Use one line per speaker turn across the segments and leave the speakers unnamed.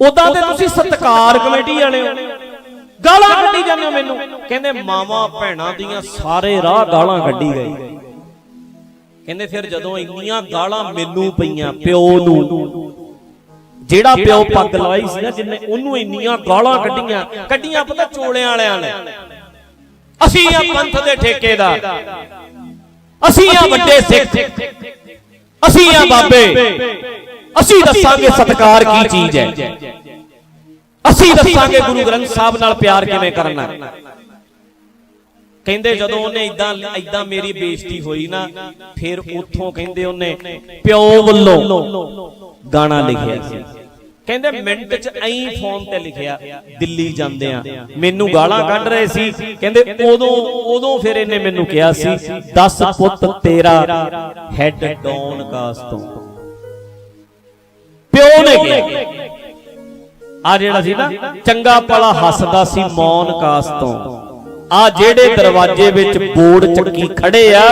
ਉਦਾਂ ਤੇ ਤੁਸੀਂ ਸਤਕਾਰ ਕਮੇਟੀ ਵਾਲੇ ਹੋ। ਗਾਲਾਂ ਕੱਢੀ ਜਾਂਦੇ ਹੋ ਮੈਨੂੰ। ਕਹਿੰਦੇ ਮਾਵਾ ਭੈਣਾਂ ਦੀਆਂ ਸਾਰੇ ਰਾਹ ਗਾਲਾਂ ਕੱਢੀ ਗਏ ਕਹਿੰਦੇ ਫਿਰ ਜਦੋਂ ਇੰਨੀਆਂ ਗਾਲਾਂ ਮੈਨੂੰ ਪਈਆਂ ਪਿਓ ਨੂੰ, ਜਿਹੜਾ ਪਿਓ ਪੱਗ ਲਵਾਈ ਸੀ ਨਾ ਜਿੰਨੇ, ਉਹਨੂੰ ਇੰਨੀਆਂ ਗਾਲਾਂ ਕੱਢੀਆਂ। ਕੱਢੀਆਂ ਪਤਾ ਚੋਲਿਆਂ ਵਾਲਿਆਂ ਨੇ। ਅਸੀਂ ਆ ਪੰਥ ਦੇ ਠੇਕੇਦਾਰ। ਅਸੀਂ ਆ ਵੱਡੇ ਸਿੱਖ। ਅਸੀਂ ਆ ਬਾਬੇ। ਅਸੀਂ ਦੱਸਾਂਗੇ ਸਤਕਾਰ ਕੀ ਚੀਜ਼ ਹੈ। ਅਸੀਂ ਦੱਸਾਂਗੇ ਗੁਰੂ ਗ੍ਰੰਥ ਸਾਹਿਬ ਨਾਲ ਪਿਆਰ ਕਿਵੇਂ ਕਰਨਾ ਹੈ। ਕਹਿੰਦੇ ਜਦੋਂ ਉਹਨੇ ਇਦਾਂ ਇਦਾਂ ਮੇਰੀ ਬੇਇੱਜ਼ਤੀ ਹੋਈ ਨਾ ਫਿਰ ਉੱਥੋਂ ਕਹਿੰਦੇ ਉਹਨੇ ਪਿਓ ਵੱਲੋਂ ਗਾਣਾ ਲਿਖਿਆ ਸੀ। ਕਹਿੰਦੇ ਮਿੰਟ ਚ ਐਂ ਫੋਨ ਤੇ ਲਿਖਿਆ ਦਿੱਲੀ ਜਾਂਦੇ ਆ। ਮੈਨੂੰ ਗਾਲਾਂ ਕੱਢ ਰਹੇ ਸੀ। ਕਹਿੰਦੇ ਉਦੋਂ ਉਦੋਂ ਫਿਰ ਇਹਨੇ ਮੈਨੂੰ ਕਿਹਾ ਸੀ 10 ਪੁੱਤ ਤੇਰਾ ਹੈਡ ਡਾਊਨ ਕਾਸ ਤੋਂ। ਪਿਓ ਨੇ ਕਿਹਾ ਆ ਜਿਹੜਾ ਸੀ ਨਾ ਚੰਗਾ ਭਲਾ ਹੱਸਦਾ ਸੀ ਮੌਨ ਕਾਸ ਤੋਂ। ਆ ਜਿਹੜੇ ਦਰਵਾਜ਼ੇ ਵਿੱਚ ਬੋਰਡ ਚੱਕੀ ਖੜੇ ਆ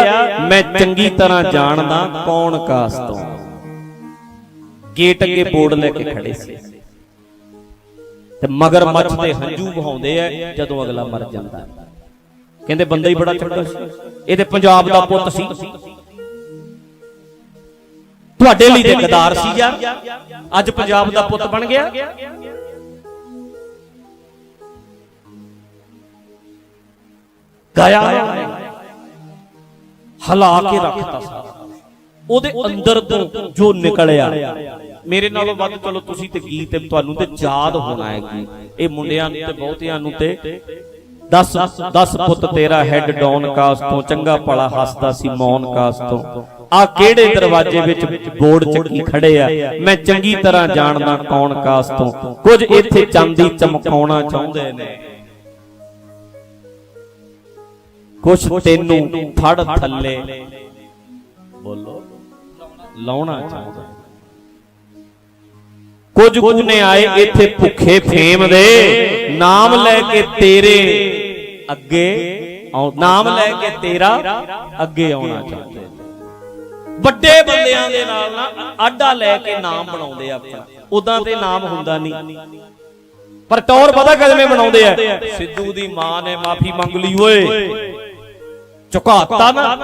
ਮੈਂ ਚੰਗੀ ਤਰ੍ਹਾਂ ਜਾਣਦਾ ਕੌਣ ਕਾਸ ਤੋਂ। ਗੇਟ ਅੱਗੇ ਬੋਰਡ ਲੈ ਕੇ ਖੜੇ ਸੀ। ਤੇ ਮਗਰ ਮੱਛ ਦੇ ਹੰਝੂ ਵਹਾਉਂਦੇ ਆ ਜਦੋਂ ਅਗਲਾ ਮਰ ਜਾਂਦਾ ਕਹਿੰਦੇ ਬੰਦਾ ਹੀ ਬੜਾ ਚੰਗਾ ਸੀ। ਇਹ ਤੇ ਪੰਜਾਬ ਦਾ ਪੁੱਤ ਸੀ। ਤੁਹਾਡੇ ਲਈ ਤੇ ਗਦਾਰ ਸੀ ਯਾਰ ਅੱਜ ਪੰਜਾਬ ਦਾ ਪੁੱਤ ਬਣ ਗਿਆ। ਗਾਇਆ ਹਲਾ ਕੇ ਰੱਖਤਾ ਸਾਰਾ। ਉਹਦੇ ਅੰਦਰ ਤੋਂ ਜੋ ਨਿਕਲਿਆ। ਮੇਰੇ ਨਾਲੋਂ ਵੱਧ ਚਲੋ ਤੁਸੀਂ ਤੇ ਗੀਤ ਤੁਹਾਨੂੰ ਤੇ ਯਾਦ ਹੋਣਾ ਹੈ ਗੀਤ ਇਹ ਮੁੰਡਿਆਂ ਨੂੰ ਤੇ ਬਹੁਤਿਆਂ ਨੂੰ ਤੇ 10 10 ਪੁੱਤ ਤੇਰਾ ਹੈਡ ਡਾਊਨ ਕਾਸ ਤੋਂ ਚੰਗਾ ਭਲਾ ਹੱਸਦਾ ਸੀ ਮੌਨ ਕਾਸ ਤੋਂ। ਆ ਕਿਹੜੇ ਦਰਵਾਜ਼ੇ ਵਿੱਚ ਬੋਰਡ ਚੱਕੀ ਖੜੇ ਆ? ਮੈਂ ਚੰਗੀ ਤਰ੍ਹਾਂ ਜਾਣਦਾ ਕੌਣ ਕਾਸ ਤੋਂ। ਕੁਝ ਇੱਥੇ ਚਾਂਦੀ ਚਮਕਾਉਣਾ ਚਾਹੁੰਦੇ ਨੇ। ਕੁਛ ਤੈਨੂੰ ਫੜ ਥੱਲੇ। ਬੋਲੋ। ਲਾਉਣਾ ਚਾਹੁੰਦਾ। ਕੁਝ ਗੁਨੇ ਆਏ ਇੱਥੇ ਭੁੱਖੇ ਫੇਮ ਦੇ। ਨਾਮ ਲੈ ਕੇ ਤੇਰੇ ਅੱਗੇ ਨਾਮ ਲੈ ਕੇ ਤੇਰਾ ਅੱਗੇ ਆਉਣਾ ਚਾਹੁੰਦੇ ਵੱਡੇ ਬੰਦਿਆਂ ਦੇ ਨਾਲ ਨਾ ਆਡਾ ਲੈ ਕੇ ਨਾਮ ਬਣਾਉਂਦੇ ਆਪਣਾ ਉਦਾਂ ਤੇ ਨਾਮ ਹੁੰਦਾ ਨਹੀਂ। ਪਰ ਟੌਰ ਪਤਾ ਕਿਵੇਂ ਬਣਾਉਂਦੇ ਆ? ਸਿੱਧੂ ਦੀ ਮਾਂ ਨੇ ਮਾਫੀ ਮੰਗ ਲਈ, ਓਏ। ਝੁਕਾਤਾ ਨਾ।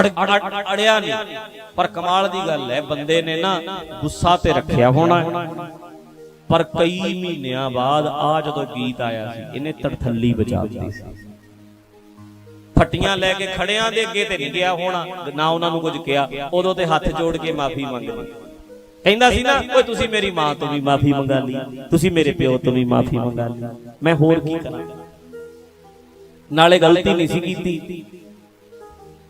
ਅੜ ਅੜਿਆ ਨਹੀਂ। ਪਰ ਕਮਾਲ ਦੀ ਗੱਲ ਹੈ, ਬੰਦੇ ਨੇ ਨਾ ਗੁੱਸਾ ਤੇ ਰੱਖਿਆ ਹੋਣਾ ਪਰ ਕਈ ਮਹੀਨਿਆਂ ਬਾਅਦ ਆ ਜਦੋਂ ਗੀਤ ਆਇਆ ਸੀ, ਇਹਨੇ ਤੜਥੱਲੀ ਬਚਾ ਦਿੱਤੀ ਸੀ। ਫੱਟੀਆਂ ਲੈ ਕੇ ਖੜਿਆਂ ਦੇ ਅੱਗੇ ਤੇ ਨਹੀਂ ਗਿਆ ਹੋਣਾ ਨਾ ਉਹਨਾਂ ਨੂੰ ਕੁਝ ਕਿਹਾ, ਉਦੋਂ ਤੇ ਹੱਥ ਜੋੜ ਕੇ ਮਾਫੀ ਮੰਗ ਕਹਿੰਦਾ ਸੀ ਨਾ, ਓਏ, ਤੁਸੀਂ ਮੇਰੀ ਮਾਂ ਤੋਂ ਵੀ ਮਾਫੀ ਮੰਗਾ ਲਈ, ਤੁਸੀਂ ਮੇਰੇ ਪਿਓ ਤੋਂ ਵੀ ਮਾਫੀ ਮੰਗਾ ਲਈ। ਮੈਂ ਹੋਰ ਕੀ ਕਰਾਂ? ਨਾਲੇ ਗਲਤੀ ਨਹੀਂ ਸੀ ਕੀਤੀ।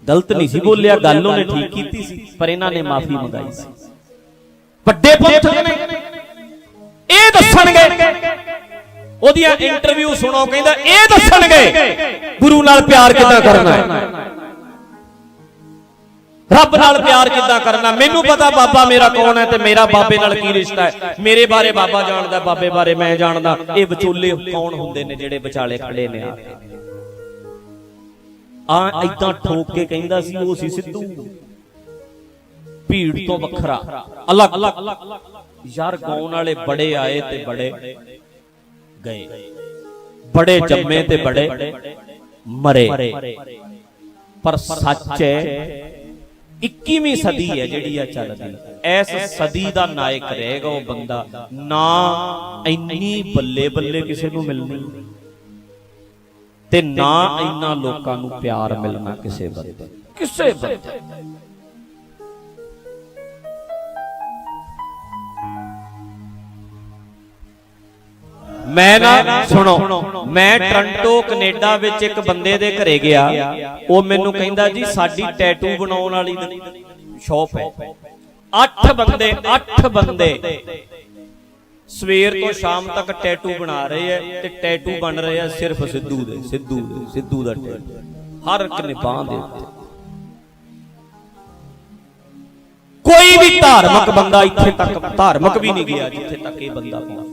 ਗਲਤ ਨਹੀਂ ਸੀ ਬੋਲਿਆ, ਗੱਲ ਉਹਨੇ ਠੀਕ ਕੀਤੀ ਸੀ, ਪਰ ਇਹਨਾਂ ਨੇ ਮਾਫੀ ਮੰਗਾਈ ਸੀ। ਵੱਡੇ ਪੰਥਕ ਨੇ ਦੱਸਣਗੇ। ਉਹਦੀਆਂ ਇੰਟਰਵਿਊ ਸੁਣੋ, ਕਹਿੰਦਾ, ਇਹ ਦੱਸਣਗੇ। ਗੁਰੂ ਨਾਲ ਪਿਆਰ ਕਿੱਦਾਂ ਕਰਨਾ ਹੈ? ਰੱਬ ਨਾਲ ਪਿਆਰ ਕਿੱਦਾਂ ਕਰਨਾ? ਮੈਨੂੰ ਪਤਾ ਬਾਬਾ ਮੇਰਾ ਕੌਣ ਹੈ ਤੇ ਮੇਰਾ ਬਾਬੇ ਨਾਲ ਕੀ ਰਿਸ਼ਤਾ ਹੈ। ਮੇਰੇ ਬਾਰੇ ਬਾਬਾ ਜਾਣਦਾ, ਬਾਬੇ ਬਾਰੇ ਮੈਂ ਜਾਣਦਾ। ਇਹ ਵਿਚੋਲੇ ਕੌਣ ਹੁੰਦੇ ਨੇ ਜਿਹੜੇ ਵਿਚਾਲੇ ਖੜੇ ਨੇ ਆ? ਕੇ ਇਦਾਂ ਠੋਕ ਕੇ ਕਹਿੰਦਾ ਸੀ, ਉਹ ਸੀ ਸਿੱਧੂ। ਭੀੜ ਤੋਂ ਵੱਖਰਾ। ਅਲੱਗ। ਯਾਰ ਗਾਉਣ ਵਾਲੇ ਬੜੇ ਆਏ ਤੇ ਬੜੇ ਗਏ। ਬੜੇ ਜੰਮੇ ਤੇ ਬੜੇ ਮਰੇ। ਪਰ ਸੱਚ ਹੈ 21ਵੀਂ ਸਦੀ ਹੈ ਜਿਹੜੀ ਆ ਚੱਲਦੀ। ਐਸ ਸਦੀ ਦਾ ਨਾਇਕ ਰਹੇਗਾ ਉਹ ਬੰਦਾ। ਨਾ ਇੰਨੀ ਬੱਲੇ ਬੱਲੇ ਕਿਸੇ ਨੂੰ ਮਿਲਣੀ। ਤੇ ਨਾ ਇੰਨਾ ਲੋਕਾਂ ਨੂੰ ਪਿਆਰ ਮਿਲਣਾ ਕਿਸੇ ਬੰਦੇ ਕਿਸੇ ਬੰਦੇ ਮੈਂ ਨਾ ਸੁਣੋ ਮੈਂ ਟ੍ਰਾਂਟੋ ਕੈਨੇਡਾ ਵਿੱਚ ਇੱਕ ਬੰਦੇ ਦੇ ਘਰੇ ਗਿਆ। ਉਹ ਮੈਨੂੰ ਕਹਿੰਦਾ ਜੀ ਸਾਡੀ ਟੈਟੂ ਬਣਾਉਣ ਵਾਲੀ ਸ਼ਾਪ ਹੈ। 8 ਬੰਦੇ 8 ਬੰਦੇ। ਸਵੇਰ ਤੋਂ ਸ਼ਾਮ ਤੱਕ ਟੈਟੂ ਬਣਾ ਰਹੇ ਐ ਤੇ ਟੈਟੂ ਬਣ ਰਹੇ ਆ ਸਿਰਫ ਸਿੱਧੂ ਦੇ ਸਿੱਧੂ ਦੇ ਸਿੱਧੂ ਦਾ ਟੈਟੂ ਹਰ ਇੱਕ ਨੇ ਬਾਹ ਦੇ ਉੱਤੇ ਕੋਈ ਵੀ ਧਾਰਮਿਕ ਬੰਦਾ ਇੱਥੇ ਤੱਕ ਧਾਰਮਿਕ ਵੀ ਨਹੀਂ ਗਿਆ ਜਿੱਥੇ ਤੱਕ ਇਹ ਬੰਦਾ ਪਹੁੰਚਿਆ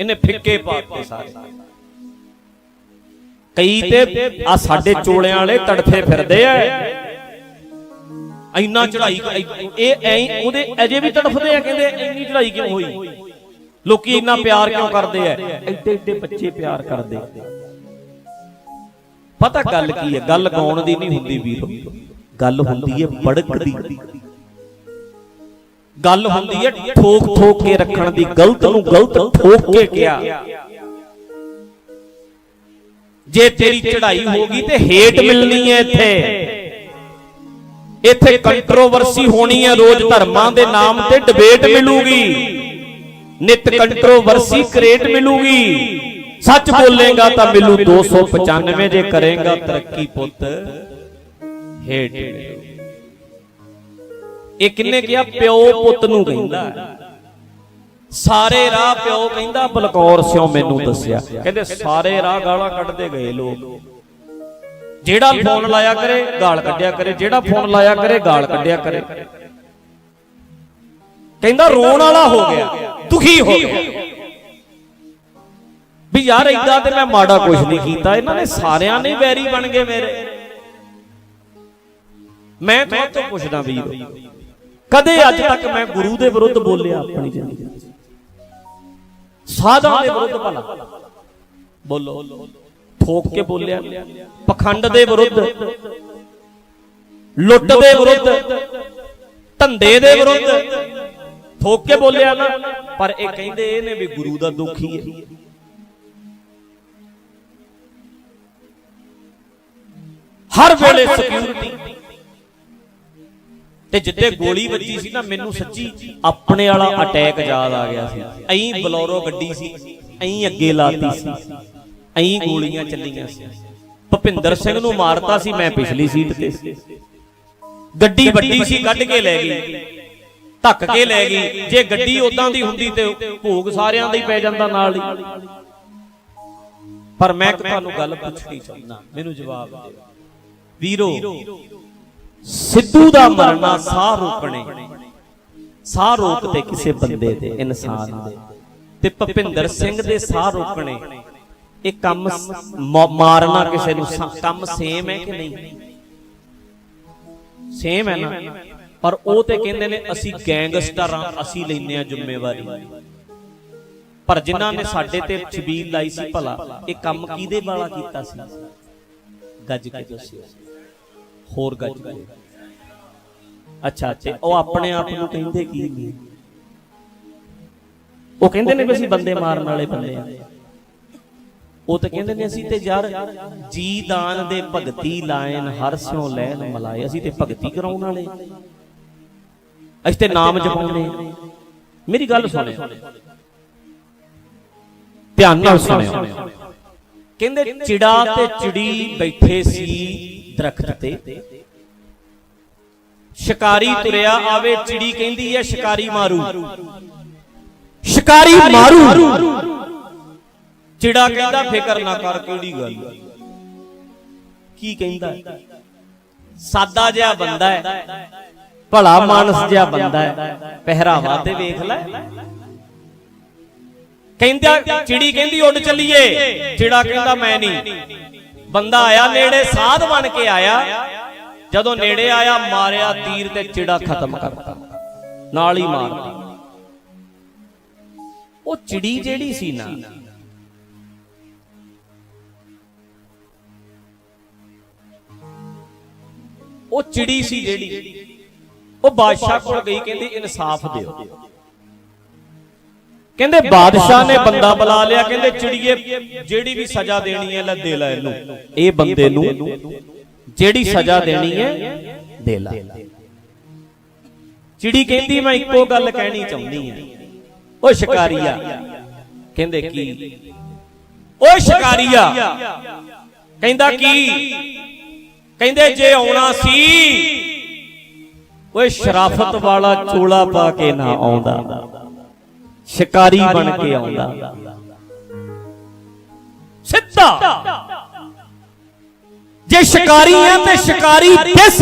ਇਹਨੇ ਫਿੱਕੇ ਪਾਤੇ ਸਾਰੇ। ਕਈ ਤੇ ਆ ਸਾਡੇ ਚੋਲਿਆਂ ਵਾਲੇ ਤੜਫੇ ਫਿਰਦੇ ਆ। ਇੰਨਾ ਚੜਾਈ ਇਹ ਐਂ ਉਹਦੇ ਅਜੇ ਵੀ ਤੜਫਦੇ ਆ ਕਹਿੰਦੇ ਇੰਨੀ ਚੜਾਈ ਕਿਉਂ ਹੋਈ? ਲੋਕੀ ਇੰਨਾ ਪਿਆਰ ਕਿਉਂ ਕਰਦੇ ਆ? ਐਡੇ ਐਡੇ ਬੱਚੇ ਪਿਆਰ ਕਰਦੇ। ਪਤਾ ਗੱਲ ਕੀ ਹੈ? ਗੱਲ ਗਾਉਣ ਦੀ ਨਹੀਂ ਹੁੰਦੀ ਵੀਰ। ਗੱਲ ਹੁੰਦੀ ਹੈ ਬੜਕ ਦੀ। ਗੱਲ ਹੁੰਦੀ ਹੈ ਠੋਕ ਠੋਕ ਕੇ ਰੱਖਣ ਦੀ, ਗਲਤ ਨੂੰ ਗਲਤ ਠੋਕ ਕੇ ਕਿਹਾ। ਜੇ ਤੇਰੀ ਚੜ੍ਹਾਈ ਹੋ ਗਈ ਤੇ ਹੇਟ ਮਿਲਣੀ ਹੈ ਇੱਥੇ। ਇੱਥੇ ਕੰਟਰੋਵਰਸੀ ਹੋਣੀ ਹੈ, ਰੋਜ਼ ਧਰਮਾਂ ਦੇ ਨਾਮ ਤੇ ਡਿਬੇਟ ਮਿਲੂਗੀ। ਨਿਤ ਕੰਟਰੋਵਰਸੀ ਕ੍ਰੀਏਟ ਮਿਲੂਗੀ। ਸੱਚ ਬੋਲੇਗਾ ਤਾਂ ਮਿਲੂ 295 ਜੇ ਕਰੇਗਾ ਤਰੱਕੀ ਪੁੱਤ, ਹੇਟ ਮਿਲੂ ਇਹ ਕਿੰਨੇ ਕਿਹਾ? ਪਿਓ ਪੁੱਤ ਨੂੰ ਕਹਿੰਦਾ। ਸਾਰੇ ਰਾਹ ਪਿਓ ਕਹਿੰਦਾ, ਬਲਕੌਰ ਸਿਓ ਮੈਨੂੰ ਦੱਸਿਆ। ਕਹਿੰਦੇ ਸਾਰੇ ਰਾਹ ਗਾਲਾਂ ਕੱਢਦੇ ਗਏ ਲੋਕ। ਜਿਹੜਾ ਫੋਨ ਲਾਇਆ ਕਰੇ, ਗਾਲ ਕੱਢਿਆ ਕਰੇ। ਜਿਹੜਾ ਫੋਨ ਲਾਇਆ ਕਰੇ, ਗਾਲ ਕੱਢਿਆ ਕਰੇ। ਕਹਿੰਦਾ, ਰੋਣ ਵਾਲਾ ਹੋ ਗਿਆ। ਦੁਖੀ ਹੋ ਗਿਆ। ਵੀ ਯਾਰ ਇਦਾਂ ਤੇ ਮੈਂ ਮਾੜਾ ਕੁਝ ਨਹੀਂ ਕੀਤਾ। ਇਹਨਾਂ ਨੇ ਸਾਰਿਆਂ ਨੇ ਵੈਰੀ ਬਣ ਗਏ ਮੇਰੇ। ਮੈਂ ਤੁਹਾਡੇ ਤੋਂ ਪੁੱਛਦਾ ਵੀਰ। ਕਦੇ ਅੱਜ ਤੱਕ ਮੈਂ ਗੁਰੂ ਦੇ ਵਿਰੁੱਧ ਬੋਲਿਆ ਆਪਣੀ ਜ਼ਿੰਦਗੀ ਵਿੱਚ। ਸਾਧਾਂ ਦੇ ਵਿਰੁੱਧ ਭਲਾ। ਬੋਲੋ। ਠੋਕ ਕੇ ਬੋਲਿਆ। ਪਖੰਡ ਦੇ ਵਿਰੁੱਧ। ਲੁੱਟ ਦੇ ਵਿਰੁੱਧ। ਧੰਦੇ ਦੇ ਵਿਰੁੱਧ। ਠੋਕ ਕੇ ਬੋਲਿਆ ਨਾ। ਪਰ ਇਹ ਕਹਿੰਦੇ ਇਹ ਨੇ ਵੀ ਗੁਰੂ ਦਾ ਦੁਖੀ ਹੈ। ਹਰ ਵੇਲੇ ਸਿਕਿਉਰਿਟੀ ਤੇ ਜਿੱਤੇ ਗੋਲੀ ਵੱਜੀ ਸੀ ਨਾ, ਮੈਨੂੰ ਸੱਚੀ ਆਪਣੇ ਵਾਲਾ ਅਟੈਕ ਯਾਦ ਆ ਗਿਆ ਸੀ। ਐਂ ਬਲੌਰੋ ਗੱਡੀ ਸੀ ਐਂ ਅੱਗੇ ਲਾਤੀ ਸੀ। ਐਂ ਗੋਲੀਆਂ ਚੱਲੀਆਂ ਸੀ। ਭੁਪਿੰਦਰ ਸਿੰਘ ਨੂੰ ਮਾਰਤਾ ਸੀ ਮੈਂ ਪਿਛਲੀ ਸੀਟ ਤੇ। ਸੀ ਗੱਡੀ ਵੱਡੀ ਸੀ, ਕੱਢ ਕੇ ਲੈ ਗਈ। ਧੱਕ ਕੇ ਲੈ ਗਈ। ਜੇ ਗੱਡੀ ਉਦਾਂ ਦੀ ਹੁੰਦੀ ਤੇ ਭੋਗ ਸਾਰਿਆਂ ਦਾ ਹੀ ਪੈ ਜਾਂਦਾ ਨਾਲ ਹੀ। ਪਰ ਮੈਂ ਤੁਹਾਨੂੰ ਗੱਲ ਪੁੱਛਣੀ ਚਾਹੁੰਦਾ, ਮੈਨੂੰ ਜਵਾਬ ਦਿਓ। ਵੀਰੋ ਸਿੱਧੂ ਦਾ ਮਰਨਾ ਸਾਹ ਰੋਕਣੇ। ਸਾਹ ਰੋਕਦੇ ਕਿਸੇ ਬੰਦੇ ਦੇ, ਇਨਸਾਨ ਦੇ। ਤੇ ਭਪਿੰਦਰ ਸਿੰਘ ਦੇ ਸਾਹ ਰੋਕਣੇ। ਇਹ ਕੰਮ ਮਾਰਨਾ ਕਿਸੇ ਨੂੰ ਕੰਮ ਸੇਮ ਹੈ ਕਿ ਨਹੀਂ? ਸੇਮ ਹੈ ਨਾ? ਪਰ ਉਹ ਤੇ ਕਹਿੰਦੇ ਨੇ, ਅਸੀਂ ਗੈਂਗਸਟਰ ਆ ਅਸੀਂ ਲੈਨੇ ਆ ਜ਼ਿੰਮੇਵਾਰੀ। ਪਰ ਜਿਨ੍ਹਾਂ ਨੇ ਸਾਡੇ ਤੇ ਛਬੀਲ ਲਾਈ ਸੀ ਭਲਾ, ਇਹ ਕੰਮ ਕਿਹਦੇ ਵਾਲਾ ਕੀਤਾ ਸੀ? ਗੱਜ ਕੇ ਦੱਸਿਓ। ਹੋਰ ਗੱਜ ਕੇ ਅੱਛਾ ਤੇ ਉਹ ਆਪਣੇ ਆਪ ਨੂੰ ਕਹਿੰਦੇ ਕੀ ਨੇ? ਉਹ ਕਹਿੰਦੇ ਨੇ ਵੀ ਅਸੀਂ ਬੰਦੇ ਮਾਰਨ ਵਾਲੇ ਬੰਦੇ ਆ ਉਹ ਤਾਂ ਕਹਿੰਦੇ ਨੇ ਅਸੀਂ ਤੇ ਯਾਰ ਜੀ ਦਾਨ ਦੇ ਭਗਤੀ ਲਾਇਨ ਹਰ ਸਿਉ ਲੈਨ ਮਲਾਏ। ਅਸੀਂ ਤੇ ਭਗਤੀ ਕਰਾਉਣ ਵਾਲੇ। ਅਸੀਂ ਤੇ ਨਾਮ ਜਪਾਉਂਦੇ ਮੇਰੀ ਗੱਲ ਸੁਣਿਓ। ਧਿਆਨ ਨਾਲ ਸੁਣਿਓ। ਕਹਿੰਦੇ ਚਿੜਾ ਤੇ ਚਿੜੀ ਬੈਠੇ ਸੀ। ਦਰਖਤ ਤੇ। ਸ਼ਿਕਾਰੀ ਤੁਰਿਆ ਆਵੇ ਚਿੜੀ ਕਹਿੰਦੀ ਹੈ ਸ਼ਿਕਾਰੀ ਮਾਰੂ। ਸ਼ਿਕਾਰੀ ਮਾਰੂ। ਚਿੜਾ ਕਹਿੰਦਾ ਫਿਕਰ ਨਾ ਕਰ ਕਿਹੜੀ ਗੱਲ ਕੀ ਕਹਿੰਦਾ ਸਾਦਾ ਜਿਹਾ ਬੰਦਾ ਹੈ ਭਲਾ ਮਾਨਸ ਜਿਹਾ ਬੰਦਾ ਹੈ ਪਹਿਰਾਵਾ ਤੇ ਵੇਖ ਲੈ। ਕਹਿੰਦਾ ਚਿੜੀ ਕਹਿੰਦੀ ਉੱਡ ਚੱਲੀਏ। ਚਿੜਾ ਕਹਿੰਦਾ ਮੈਂ ਨਹੀਂ। ਬੰਦਾ ਆਇਆ, ਨੇੜੇ ਸਾਧ ਬਣ ਕੇ ਆਇਆ। ਜਦੋਂ ਨੇੜੇ ਆਇਆ, ਮਾਰਿਆ, ਤੀਰ ਤੇ ਚਿੜਾ ਖਤਮ ਕਰਤਾ। ਨਾਲ ਹੀ ਮਾਰਤਾ ਉਹ ਚਿੜੀ ਜਿਹੜੀ ਸੀ ਨਾ, ਉਹ ਚਿੜੀ ਸੀ ਜਿਹੜੀ, ਉਹ ਬਾਦਸ਼ਾਹ ਕੋਲ ਗਈ, ਕਹਿੰਦੀ, ਇਨਸਾਫ ਦਿਓ। ਕਹਿੰਦੇ ਬਾਦਸ਼ਾਹ ਨੇ ਬੰਦਾ ਬੁਲਾ ਲਿਆ ਕਹਿੰਦੇ ਚਿੜੀਏ ਜਿਹੜੀ ਵੀ ਸਜ਼ਾ ਦੇਣੀ ਹੈ ਲੈ ਦੇ ਲੈ ਇਹਨੂੰ। ਇਹ ਬੰਦੇ ਨੂੰ ਜਿਹੜੀ ਸਜ਼ਾ ਦੇਣੀ ਹੈ ਦੇ ਲੈ। ਚਿੜੀ ਕਹਿੰਦੀ ਮੈਂ ਇੱਕੋ ਗੱਲ ਕਹਿਣੀ ਚਾਹੁੰਦੀ ਹਾਂ। ਓ ਸ਼ਿਕਾਰੀਆ। ਕਹਿੰਦੇ ਕੀ? ਓ ਸ਼ਿਕਾਰੀਆ। ਕਹਿੰਦਾ ਕੀ? ਕਹਿੰਦੇ ਜੇ ਆਉਣਾ ਸੀ। ਓਏ ਸ਼ਰਾਫਤ ਵਾਲਾ ਚੋਲਾ ਪਾ ਕੇ ਨਾ ਆਉਂਦਾ। ਸ਼ਿਕਾਰੀ ਬਣ ਕੇ ਆਉਂਦਾ। ਸਿੱਧਾ। ਜੇ ਸ਼ਿਕਾਰੀ ਹੈ ਤੇ ਸ਼ਿਕਾਰੀ ਦਿਸ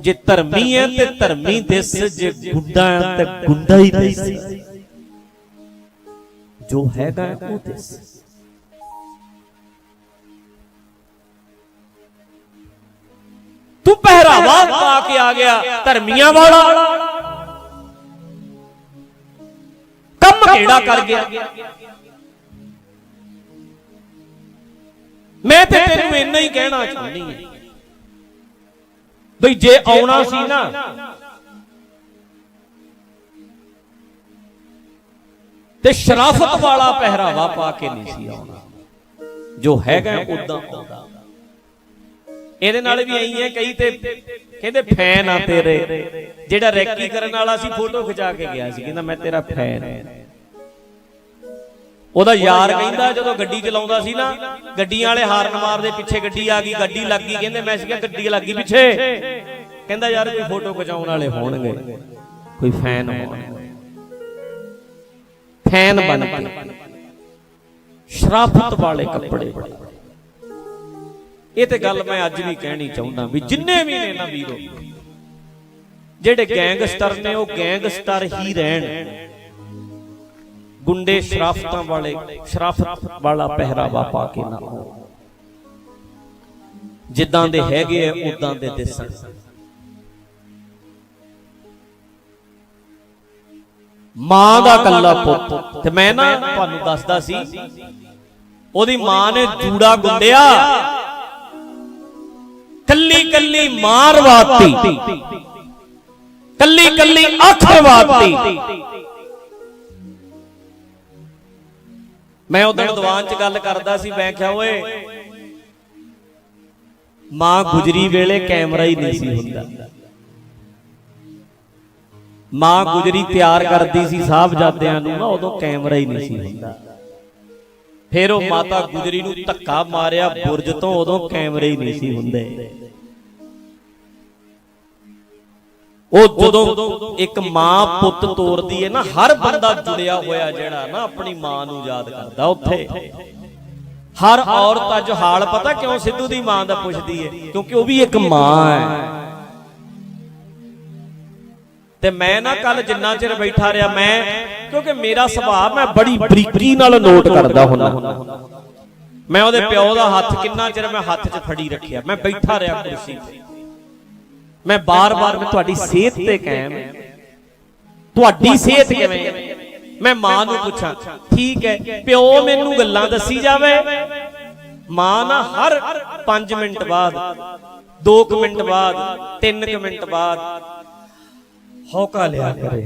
ਜੇ ਧਰਮੀ ਹੈ ਤੇ ਧਰਮੀ ਦਿਸ ਜੇ ਗੁੱਡਾ ਤੇ ਗੁੰਡਾ ਹੀ ਦਿਸ ਜੋ ਹੈਗਾ ਉਹ ਦਿਸ। ਤੂੰ ਪਹਿਰਾਵਾ ਪਾ ਕੇ ਆ ਗਿਆ ਧਰਮੀਆਂ ਵਾਲਾ। ਕਿਹੜਾ ਕਰ ਗਿਆ? ਮੈਂ ਤੇ ਤੈਨੂੰ ਇੰਨਾ ਹੀ ਕਹਿਣਾ ਚਾਹੁੰਦੀ ਹਾਂ। ਬਈ ਜੇ ਆਉਣਾ ਸੀ ਨਾ ਤੇ ਸ਼ਰਾਫਤ ਵਾਲਾ ਪਹਿਰਾਵਾ ਪਾ ਕੇ ਨਹੀਂ ਸੀ ਆਉਣਾ। ਜੋ ਹੈਗਾ ਉਦਾਂ ਆਉਂਦਾ। ਇਹਦੇ ਨਾਲ ਵੀ ਐਂ ਹੈ ਕਈ ਤੇ ਕਹਿੰਦੇ ਫੈਨ ਆ ਤੇਰੇ। ਜਿਹੜਾ ਰੈਕੀ ਕਰਨ ਵਾਲਾ ਸੀ ਫੋਟੋ ਖਿਚਾ ਕੇ ਗਿਆ ਸੀ ਕਹਿੰਦਾ ਮੈਂ ਤੇਰਾ ਫੈਨ ਹਾਂ। ਉਹਦਾ ਯਾਰ ਕਹਿੰਦਾ ਜਦੋਂ ਗੱਡੀ ਚਲਾਉਂਦਾ ਸੀ ਨਾ, ਗੱਡੀਆਂ ਵਾਲੇ ਹਾਰਨ ਮਾਰਦੇ ਪਿੱਛੇ ਗੱਡੀ ਆ ਗਈ, ਗੱਡੀ ਲੱਗ ਗਈ, ਕਹਿੰਦੇ ਮੈਂ ਸੀਗਾ ਗੱਡੀ ਲੱਗ ਗਈ ਪਿੱਛੇ। ਕਹਿੰਦਾ ਯਾਰ ਕੋਈ ਫੋਟੋ ਖਿਚਾਉਣ ਵਾਲੇ ਹੋਣਗੇ, ਕੋਈ ਫੈਨ ਹੋਣਗੇ। ਫੈਨ ਬਣ ਕੇ, ਸ਼ਰਾਫਤ ਵਾਲੇ ਕੱਪੜੇ। ਇਹ ਤੇ ਗੱਲ ਮੈਂ ਅੱਜ ਵੀ ਕਹਿਣੀ ਚਾਹੁੰਦਾ ਵੀ ਜਿੰਨੇ ਵੀ ਨੇ ਨਾ ਵੀਰੋ, ਜਿਹੜੇ ਗੈਂਗਸਟਰ ਨੇ, ਉਹ ਗੈਂਗਸਟਰ ਹੀ ਰਹਿਣ। ਗੁੰਡੇ ਸ਼ਰਾਫਤਾਂ ਵਾਲੇ, ਸ਼ਰਾਫਤ ਵਾਲਾ ਪਹਿਰਾਵਾ ਪਾ ਕੇ ਨਾ ਆਉਣ ਜਿੱਦਾਂ ਦੇ ਹੈਗੇ ਆ, ਉਦਾਂ ਦੇ ਦਿਸਣ ਮਾਂ ਦਾ ਕੱਲਾ ਪੁੱਤ, ਤੇ ਮੈਂ ਨਾ ਤੁਹਾਨੂੰ ਦੱਸਦਾ ਸੀ, ਉਹਦੀ ਮਾਂ ਨੇ ਜੂੜਾ ਗੁੰਦਿਆ ਕੱਲੀ ਕੱਲੀ ਮਾਰਵਾਤੀ ਕੱਲੀ ਕੱਲੀ ਅੱਖ ਵਾਤੀ ਮੈਂ ਉਦੋਂ ਦੀਵਾਨ 'ਚ ਗੱਲ ਕਰਦਾ ਸੀ ਮੈਂ ਕਿਹਾ ਓਏ ਮਾਂ ਗੁਜਰੀ ਵੇਲੇ ਕੈਮਰਾ ਹੀ ਨਹੀਂ ਸੀ ਹੁੰਦਾ। ਮਾਂ ਗੁਜਰੀ ਤਿਆਰ ਕਰਦੀ ਸੀ ਸਾਹਿਬਜ਼ਾਦਿਆਂ ਨੂੰ ਨਾ ਉਦੋਂ ਕੈਮਰਾ ਹੀ ਨਹੀਂ ਸੀ ਹੁੰਦਾ। ਫਿਰ ਉਹ ਮਾਤਾ ਗੁਜਰੀ ਨੂੰ ਧੱਕਾ ਮਾਰਿਆ ਬੁਰਜ ਤੋਂ ਉਦੋਂ ਕੈਮਰੇ ਹੀ ਨਹੀਂ ਸੀ ਹੁੰਦੇ। ਉਹ ਜਦੋਂ ਇੱਕ ਮਾਂ ਪੁੱਤ ਤੋਰਦੀ ਹੈ ਨਾ ਹਰ ਬੰਦਾ ਜੁੜਿਆ ਹੋਇਆ ਜਿਹੜਾ ਨਾ ਆਪਣੀ ਮਾਂ ਨੂੰ ਯਾਦ ਕਰਦਾ ਉੱਥੇ। ਹਰ ਔਰਤ ਅੱਜ ਹਾਲ ਪਤਾ ਕਿਉਂ ਸਿੱਧੂ ਦੀ ਮਾਂ ਦਾ ਪੁੱਛਦੀ ਹੈ? ਕਿਉਂਕਿ ਉਹ ਵੀ ਇੱਕ ਮਾਂ ਹੈ। ਤੇ ਮੈਂ ਨਾ ਕੱਲ ਜਿੰਨਾ ਚਿਰ ਬੈਠਾ ਰਿਹਾ ਮੈਂ ਕਿਉਂਕਿ ਮੇਰਾ ਸੁਭਾਅ ਮੈਂ ਬੜੀ ਬਰੀਕੀ ਨਾਲ ਨੋਟ ਕਰਦਾ ਹੁੰਦਾ। ਮੈਂ ਉਹਦੇ ਪਿਓ ਦਾ ਹੱਥ ਕਿੰਨਾ ਚਿਰ ਮੈਂ ਹੱਥ 'ਚ ਫੜੀ ਰੱਖਿਆ? ਮੈਂ ਬੈਠਾ ਰਿਹਾ ਕੁਰਸੀ ਤੇ। ਮੈਂ ਬਾਰ-ਬਾਰ ਮੈਂ ਤੁਹਾਡੀ ਸਿਹਤ ਤੇ ਕਾਇਮ ਤੁਹਾਡੀ ਸਿਹਤ ਕਿਵੇਂ ਮੈਂ ਮਾਂ ਨੂੰ ਪੁੱਛਾਂ ਠੀਕ ਹੈ ਪਿਓ ਮੈਨੂੰ ਗੱਲਾਂ ਦੱਸੀ ਜਾਵੇ? ਮਾਂ ਨਾ ਹਰ 5 ਮਿੰਟ ਬਾਅਦ 2 ਮਿੰਟ ਬਾਅਦ 3 ਮਿੰਟ ਬਾਅਦ ਹੌਕਾ ਲਿਆ ਕਰੇ।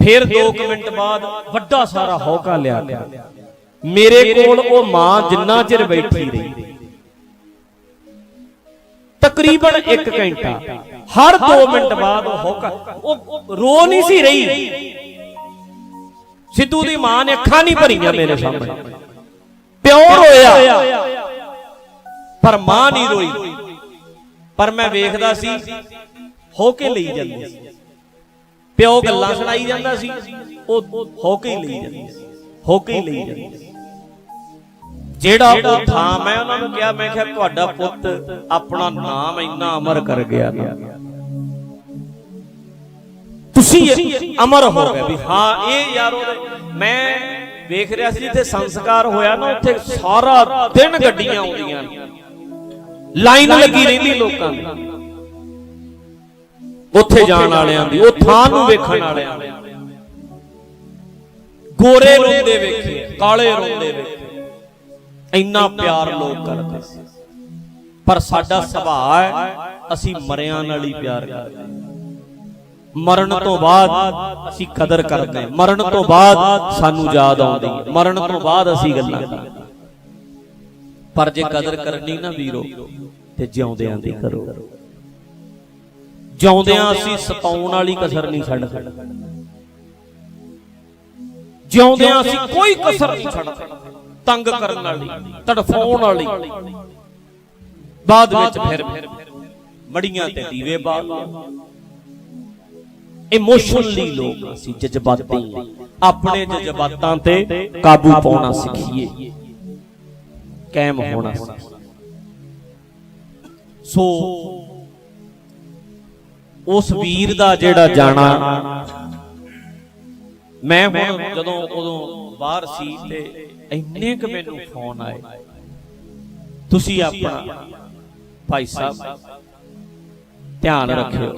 ਫਿਰ 2 ਮਿੰਟ ਬਾਅਦ ਵੱਡਾ ਸਾਰਾ ਹੌਕਾ ਲਿਆ ਕਰੇ। ਮੇਰੇ ਕੋਲ ਉਹ ਮਾਂ ਜਿੰਨਾ ਚਿਰ ਬੈਠੀ ਰਹੀ। ਤਕਰੀਬਨ 1 ਘੰਟਾ। ਹਰ 2 ਮਿੰਟ ਬਾਅਦ ਉਹ ਹੌਕਾ। ਉਹ ਰੋ ਨਹੀਂ ਸੀ ਰਹੀ। ਸਿੱਧੂ ਦੀ ਮਾਂ ਨੇ ਅੱਖਾਂ ਨਹੀਂ ਭਰੀਆਂ ਮੇਰੇ ਸਾਹਮਣੇ। ਪਿਓ ਰੋਇਆ ਪਰ ਮਾਂ ਨਹੀਂ ਰੋਈ। ਪਰ ਮੈਂ ਵੇਖਦਾ ਸੀ ਹੋ ਕੇ ਲਈ ਜਾਂਦੀ ਸੀ। ਪਿਓ ਗੱਲਾਂ ਸੁਣਾਈ ਜਾਂਦਾ ਸੀ। ਉਹ ਹੋ ਕੇ ਲਈ ਜਾਂਦੀ ਸੀ। ਹੋ ਕੇ ਲਈ ਜਾਂਦੀ ਸੀ। ਜਿਹੜਾ ਉਹ ਥਾਂ ਮੈਂ ਉਹਨਾਂ ਨੂੰ ਕਿਹਾ ਮੈਂ ਕਿਹਾ ਤੁਹਾਡਾ ਪੁੱਤ ਆਪਣਾ ਨਾਮ ਇੰਨਾ ਅਮਰ ਕਰ ਗਿਆ। ਨਾ ਤੁਸੀਂ ਅਮਰ ਹੋ ਗਏ ਵੀ ਹਾਂ ਇਹ ਯਾਰ ਮੈਂ ਵੇਖ ਰਿਹਾ ਸੀ ਜਿੱਥੇ ਸੰਸਕਾਰ ਹੋਇਆ ਨਾ ਉੱਥੇ ਸਾਰਾ ਦਿਨ ਗੱਡੀਆਂ ਆਉਂਦੀਆਂ ਲਾਈਨ ਲੱਗੀ ਰਹਿੰਦੀ ਲੋਕਾਂ ਦੀ। ਉੱਥੇ ਜਾਣ ਵਾਲਿਆਂ ਦੀ ਉਹ ਥਾਂ ਨੂੰ ਵੇਖਣ ਵਾਲਿਆਂ ਦੀ। ਗੋਰੇ ਰੋਂਦੇ ਵੇਖੇ ਕਾਲੇ ਰੋਂਦੇ ਵੇਖੇ। ਇੰਨਾ ਪਿਆਰ ਲੋਕ ਕਰਦੇ ਸੀ। ਪਰ ਸਾਡਾ ਸੁਭਾਅ ਹੈ, ਅਸੀਂ ਮਰਿਆਂ ਨਾਲ ਹੀ ਪਿਆਰ ਕਰਦੇ ਮਰਨ ਤੋਂ ਬਾਅਦ ਅਸੀਂ ਕਦਰ ਕਰਦੇ ਹਾਂ। ਮਰਨ ਤੋਂ ਬਾਅਦ ਸਾਨੂੰ ਯਾਦ ਆਉਂਦੀ ਹੈ। ਮਰਨ ਤੋਂ ਬਾਅਦ ਅਸੀਂ ਗੱਲਾਂ ਕਰਦੇ ਪਰ ਜੇ ਕਦਰ ਕਰਨੀ ਨਾ ਵੀਰੋ, ਤੇ ਜਿਉਂਦਿਆਂ ਦੀ ਕਰੋ। ਜਿਉਂਦਿਆਂ ਅਸੀਂ ਸਤਾਉਣ ਵਾਲੀ ਕਸਰ ਨਹੀਂ ਛੱਡ ਸਕਦੇ। ਜਿਉਂਦਿਆਂ ਅਸੀਂ ਕੋਈ ਕਸਰ ਨਹੀਂ ਛੱਡ ਸਕਦੇ। ਤੰਗ ਕਰਨ ਵਾਲੀ ਤੜਫਾਉਣ ਵਾਲੀ। ਬਾਅਦ ਵਿੱਚ ਫਿਰ ਮੜੀਆਂ ਤੇ ਦੀਵੇ ਬਾਲ। ਇਮੋਸ਼ਨਲੀ ਲੋਕ ਅਸੀਂ ਜਜ਼ਬਾਤੀ ਆਪਣੇ ਜਜ਼ਬਾਤਾਂ ਤੇ ਕਾਬੂ ਪਾਉਣਾ ਸਿੱਖੀਏ। ਕਾਇਮ ਹੋਣਾ ਸੋ ਉਸ ਵੀਰ ਦਾ ਜਿਹੜਾ ਜਾਣਾ ਮੈਂ ਹੁਣ ਜਦੋਂ ਉਦੋਂ ਬਾਹਰ ਸੀ ਤੇ ਇੰਨੇ ਕੁ ਮੈਨੂੰ ਫੋਨ ਆਏ। ਤੁਸੀਂ ਆਪਣਾ ਭਾਈ ਸਾਹਿਬ ਧਿਆਨ ਰੱਖਿਓ।